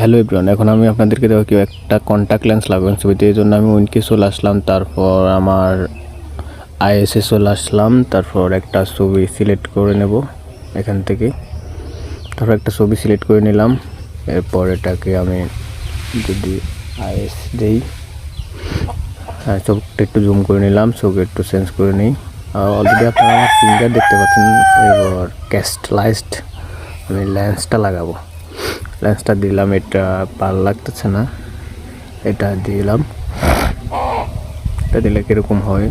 Hello everyone, এখন আমি আপনাদেরকে দেখো কি একটা কন্ট্যাক্ট লেন্স লাগাবেন ছবিতে এই জন্য আমি উইনকে চলে আসলাম, তারপর আমার আইএসএ চলে আসলাম, তারপর একটা ছবি সিলেক্ট করে নেব এখান থেকে। তারপর একটা ছবি সিলেক্ট করে নিলাম, এরপর এটাকে আমি যদি আইএস দেই হ্যাঁ চোখটা একটু জুম করে নিলাম চোখ একটু চেঞ্জ করে নিই। অলরেডি আপনারা আমার ফিঙ্গার দেখতে পাচ্ছেন, এবার ক্যাস্টলাইজড আমি লেন্সটা লাগাবো। লেন্সটা দিলাম, এটা ভালো লাগতেছে না। এটা দিলাম। এটা দিলে কীরকম হয়?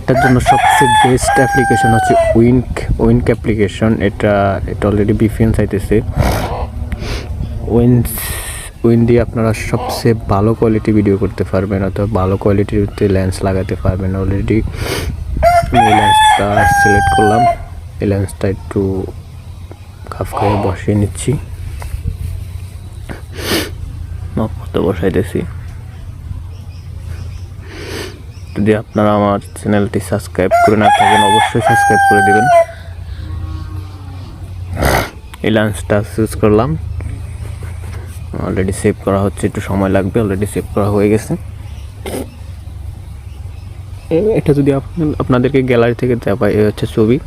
এটার জন্য সবচেয়ে বেস্ট অ্যাপ্লিকেশন হচ্ছে উইনক উইনক অ্যাপ্লিকেশন এটা এটা অলরেডি বিফিএন চাইতেছে। উইন্স উইন দিয়ে আপনারা সবচেয়ে ভালো কোয়ালিটি ভিডিও করতে পারবেন, অথবা ভালো কোয়ালিটিতে লেন্স লাগাতে পারবেন। অলরেডি এই লেন্সটা সিলেক্ট করলাম। এই লেন্সটা একটু কাফ করে বসিয়ে নিচ্ছি। মতো বসাইতেছি। যদি আপনারা আমার চ্যানেলটি সাবস্ক্রাইব করে না থাকেন, অবশ্যই সাবস্ক্রাইব করে দিবেন। এই লাঞ্চটা চুজ করলাম। অলরেডি সেভ করা হচ্ছে, একটু সময় লাগবে, অলরেডি সেভ করা হয়ে গেছে। এটা যদি আপনি- আপনাদেরকে গ্যালারি থেকে দেখায় এ হচ্ছে ছবি।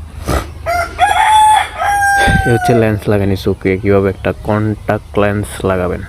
এ হচ্ছে লেন্স লাগানি চোখে কীভাবে একটা কন্টাক্ট লেন্স লাগাবেন?